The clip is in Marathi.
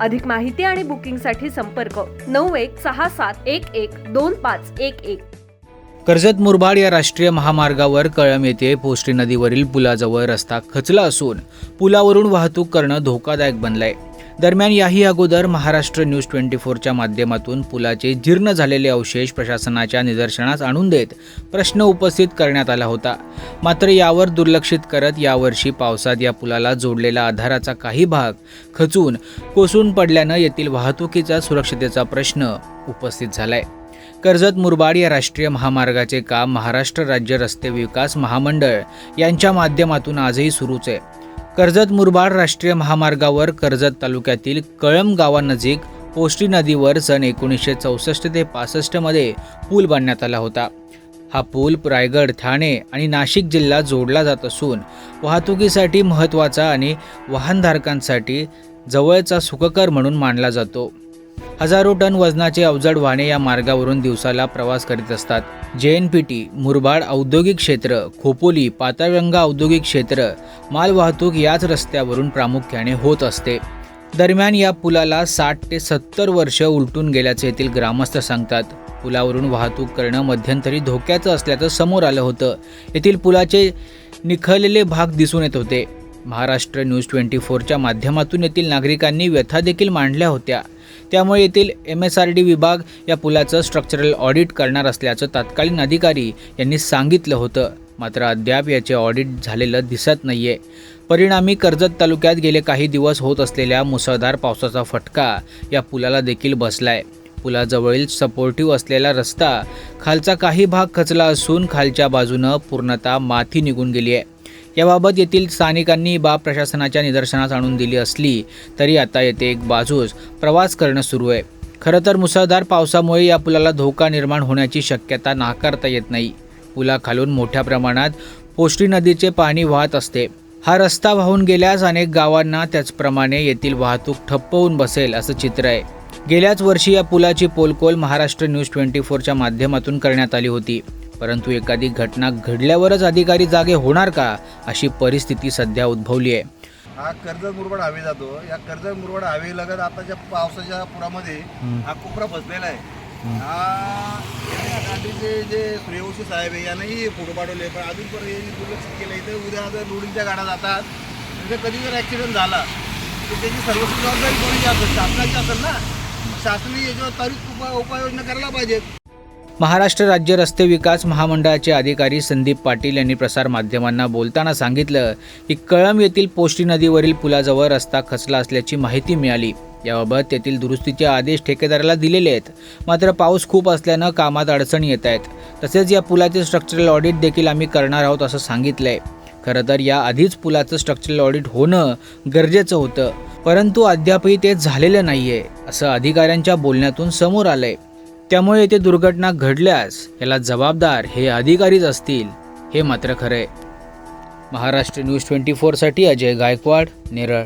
अधिक माहिती आणि बुकिंगसाठी संपर्क नऊ एक सहा सात एक एक दोन पाच एक एक. कर्जत मुरबाड या राष्ट्रीय महामार्गावर कळम येथे पोष्टी नदीवरील पुलाजवळ रस्ता खचला असून पुलावरून वाहतूक करणं धोकादायक बनलंय. दरम्यान याही अगोदर महाराष्ट्र न्यूज ट्वेंटी फोरच्या माध्यमातून पुलाचे जीर्ण झालेले अवशेष प्रशासनाच्या निदर्शनास आणून देत प्रश्न उपस्थित करण्यात आला होता. मात्र यावर दुर्लक्षित करत यावर्षी पावसात या पुलाला जोडलेला आधाराचा काही भाग खचून कोसळून पडल्यानं येथील वाहतुकीचा सुरक्षितेचा प्रश्न उपस्थित झालाय. कर्जत मुरबाड या राष्ट्रीय महामार्गाचे काम महाराष्ट्र राज्य रस्ते विकास महामंडळ यांच्या माध्यमातून आजही सुरूच आहे. कर्जत मुरबाड राष्ट्रीय महामार्गावर कर्जत तालुक्यातील कळम गावानजीक पोष्टी नदीवर सन एकोणीसशे चौसष्ट ते पासष्टमध्ये पूल बांधण्यात आला होता. हा पूल रायगड ठाणे आणि नाशिक जिल्हा जोडला जात असून वाहतुकीसाठी महत्त्वाचा आणि वाहनधारकांसाठी जवळचा सुखकर म्हणून मानला जातो. हजारो टन वजनाचे अवजड वाहने या मार्गावरून दिवसाला प्रवास करीत असतात. जे एन पी टी मुरबाड औद्योगिक क्षेत्र खोपोली पाताळगंगा औद्योगिक क्षेत्र मालवाहतूक याच रस्त्यावरून प्रामुख्याने होत असते. दरम्यान या पुलाला साठ ते सत्तर वर्ष उलटून गेल्याचे येथील ग्रामस्थ सांगतात. पुलावरून वाहतूक करणं मध्यंतरी धोक्याचं असल्याचं समोर आलं होतं. येथील पुलाचे निखळलेले भाग दिसून येत होते. महाराष्ट्र न्यूज ट्वेंटी फोरच्या माध्यमातून येथील नागरिकांनी व्यथा देखील मांडल्या होत्या. त्यामुळे येथील एम एस आर डी विभाग या पुलाचं स्ट्रक्चरल ऑडिट करणार असल्याचं तत्कालीन अधिकारी यांनी सांगितलं होतं. मात्र अद्याप याचे ऑडिट झालेलं दिसत नाहीये. परिणामी कर्जत तालुक्यात गेले काही दिवस होत असलेल्या मुसळधार पावसाचा फटका या पुलाला देखील बसलाय. पुलाजवळील सपोर्टिव्ह असलेला रस्ता खालचा काही भाग खचला असून खालच्या बाजूनं पूर्णतः माती निघून गेली आहे याबाबत येथील स्थानिकांनी ही बाब प्रशासनाच्या निदर्शनास आणून दिली असली तरी आता येथे एक बाजूस प्रवास करणं सुरू आहे. खरं तर मुसळधार पावसामुळे या पुलाला धोका निर्माण होण्याची शक्यता नाकारता येत नाही. पुलाखालून मोठ्या प्रमाणात पोष्टी नदीचे पाणी वाहत असते. हा रस्ता वाहून गेल्यास अनेक गावांना त्याचप्रमाणे येथील वाहतूक ठप्प होऊन बसेल असं चित्र आहे. गेल्याच वर्षी या पुलाची पोलकोल महाराष्ट्र न्यूज ट्वेंटी फोरच्या माध्यमातून करण्यात आली होती. परंतु एखादी घटना घडल्यावरच अधिकारी जागे होणार का अशी परिस्थिती सध्या उद्भवली आहे. हा कर्जत मुरबाड हवे जातो. या कर्जत मुरबाड हवे लगत आताच्या पावसाच्या पुरामध्ये हा कोपरा फसलेला आहे. हा गाडीचे जे सूर्यवंशी साहेब आहे यांनाही फोटो पाठवले पण अजून पण यांनी दुर्लक्ष केलं. इथं उद्या जर लोडिंगच्या गाड्या जातात. म्हणजे कधी जर ॲक्सिडेंट झाला तर त्याची सर्वस्वी जबाबदारी कोणाची असेल? शासनाची असेल ना? शासनाने याच्यावर त्वरित उपाय उपाययोजना करायला पाहिजेत. महाराष्ट्र राज्य रस्ते विकास महामंडळाचे अधिकारी संदीप पाटील यांनी प्रसारमाध्यमांना बोलताना सांगितलं की कळम येथील पोष्टी नदीवरील पुलाजवळ रस्ता खचला असल्याची माहिती मिळाली. याबाबत तेथील दुरुस्तीचे आदेश ठेकेदाराला दिलेले आहेत. मात्र पाऊस खूप असल्यानं कामात अडचणी येत आहेत. तसेच या पुलाचे स्ट्रक्चरल ऑडिट देखील आम्ही करणार आहोत असं सांगितलं आहे खरं तर याआधीच पुलाचं स्ट्रक्चरल ऑडिट होणं गरजेचं होतं. परंतु अद्यापही ते झालेलं नाही आहे असं अधिकाऱ्यांच्या बोलण्यातून समोर आलं आहे त्यामुळे येथे दुर्घटना घडल्यास याला जबाबदार हे अधिकारीच असतील हे मात्र खरे. महाराष्ट्र न्यूज ट्वेंटी फोरसाठी अजय गायकवाड नेरळ.